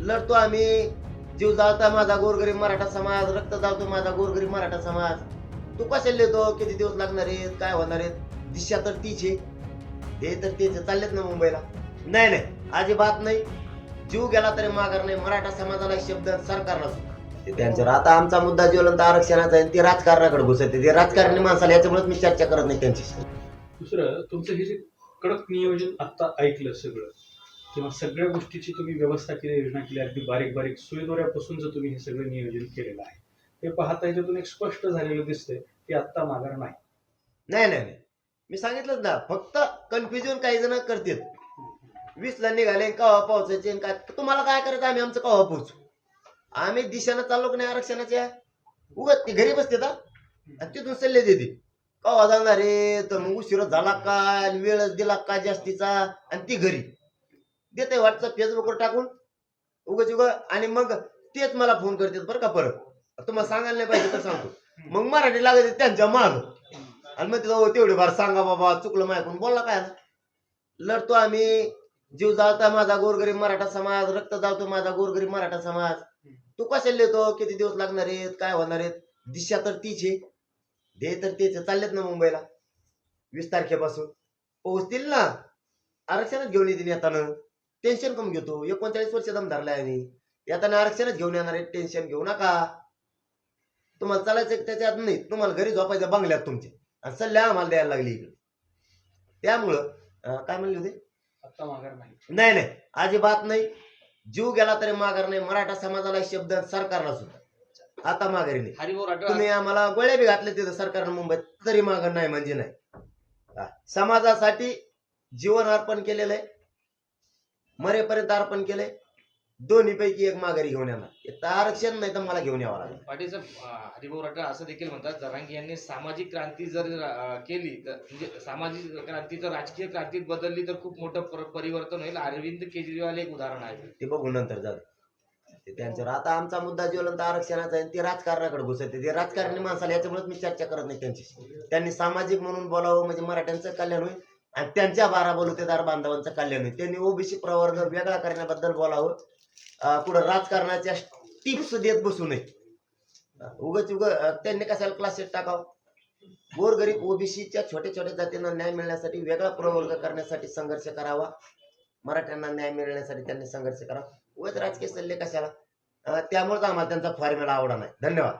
लढतो आम्ही. जीव जाळता माझा गोरगरीब मराठा समाज रक्त जाळतो माझा गोरगरीब मराठा समाज. तू कशाला लिहितो किती दिवस लागणार आहेत? काय होणार आहेत? दिशा तर तीच आहे. हे तर तेच. चाललेत ना मुंबईला? नाही नाही. अजिबात नाही. जीव गेला तरी माघार नाही. मराठा समाजाला शब्द सरकारला त्यांच्यावर आता आमचा मुद्दा ज्वलंत आरक्षणाचा आहे. आणि ते राजकारणाकडे घुसते ते राजकारणी माणसाला याच्यामुळेच मी चर्चा करत नाही त्यांच्याशी. दुसरं तुमचं हे जे कडक नियोजन आता ऐकलं सगळं किंवा सगळ्या गोष्टीची तुम्ही व्यवस्था केली योजना केली अगदी बारीक बारीक सुईदोऱ्यापासून जर तुम्ही हे सगळं नियोजन केलेलं आहे. हे पाहता याच्यातून एक स्पष्ट झालेलं दिसतंय की आत्ता माघार नाही. नाही नाही नाही. मी सांगितलंच ना फक्त कन्फ्युजन काही जण करतात वीसला निघाले कवा पोहोचायचे आणि काय? तुम्हाला काय करायचं? आम्ही आमचं कवा पोहोचू? आम्ही दिशेनं चाललो की नाही आरक्षणाच्या उगत ती घरी बसते आणि तिथून सल्ले देते कवा जाणार रे तर मग उशिरा झाला का? आणि वेळच दिला काय जास्तीचा? आणि ती घरी. देते व्हॉट्सअप फेसबुकवर टाकून. उगच उग आणि मग तेच मला फोन करतात बरं का परत. तुम्हाला सांगायला नाही पाहिजे तर सांगतो. मग मराठी लागत त्यांच्या माग. आणि मग तिथं हो, तेवढे फार सांगा बाबा चुकलं मायकून बोलला काय लढतो आम्ही. जीव जाळता माझा गोरगरीब मराठा समाज. रक्त जाळतो माझा गोरगरीब मराठा समाज. तू कशाला लिहितो किती दिवस लागणार आहेत? काय होणार आहेत? दिशा तर तीच आहे. ध्येय तर तेच चाललेत ना मुंबईला. वीस तारखेपासून. पोहोचतील ना. आरक्षणच घेऊन येतील येताना. टेन्शन कमी घेतो. एकोणचाळीस वर्ष दम धरलाय आम्ही येताना आरक्षणच घेऊन येणार आहे. टेन्शन घेऊ नका. तुम्हाला चालायचं त्याच्यात नाही. तुम्हाला घरी झोपायचं बंगल्यात तुमच्या आणि सल्ले आम्हाला द्यायला लागली इकडे. त्यामुळं काय म्हणले होते? माघार नाही. नाही नाही. अजिबात नाही. जीव गेला तरी माघार नाही. मराठा समाजाला शब्द सरकारला सुद्धा. आता माघारी नाही. हरिभाऊ राठोड तुम्ही आम्हाला गोळ्या बी घातले तिथं सरकारनं मुंबईत. तरी माघार नाही म्हणजे नाही. हा. समाजासाठी जीवन अर्पण केलेलं आहे. मरेपर्यंत अर्पण केलंय. दोन्ही पैकी एक माघारी घेऊन येणार. तर आरक्षण नाही तर मला घेऊन यावं लागेल. पाटील हरिभाऊ राठोड असं देखील म्हणतात जरांगी यांनी सामाजिक क्रांती जर केली तर म्हणजे सामाजिक क्रांती जर राजकीय क्रांतीत बदलली तर खूप मोठं पर- परिवर्तन होईल. अरविंद केजरीवाल एक उदाहरण आहे. ते बघू नंतर जाऊ ते त्यांच्यावर. आता आमचा मुद्दा ज्वलंत आरक्षणाचा आहे ते राजकारणाकडे घुसते ते राजकारणी माणसाला याच्यामुळेच मी चर्चा करत नाही त्यांच्याशी. त्यांनी सामाजिक म्हणून बोलावं म्हणजे मराठ्यांचं कल्याण होईल. आणि त्यांच्या बारा बलुतेदार बांधवांचं कल्याण होईल त्यांनी ओबीसी प्रवर्ग वेगळा करण्याबद्दल बोलावं. पुढं राजकारणाच्या टिप्स देत बसू नये. उगच उग त्यांनी कशाला क्लासेस टाकावं? गोरगरीब ओबीसीच्या छोट्या छोट्या जातींना न्याय मिळण्यासाठी वेगळा प्रवर्ग करण्यासाठी संघर्ष करावा. मराठ्यांना न्याय मिळण्यासाठी त्यांनी संघर्ष करावा. उगत राजकीय सल्ले कशाला? त्यामुळेच आम्हाला त्यांचा फॉर्म्युला आवडा नाही. धन्यवाद.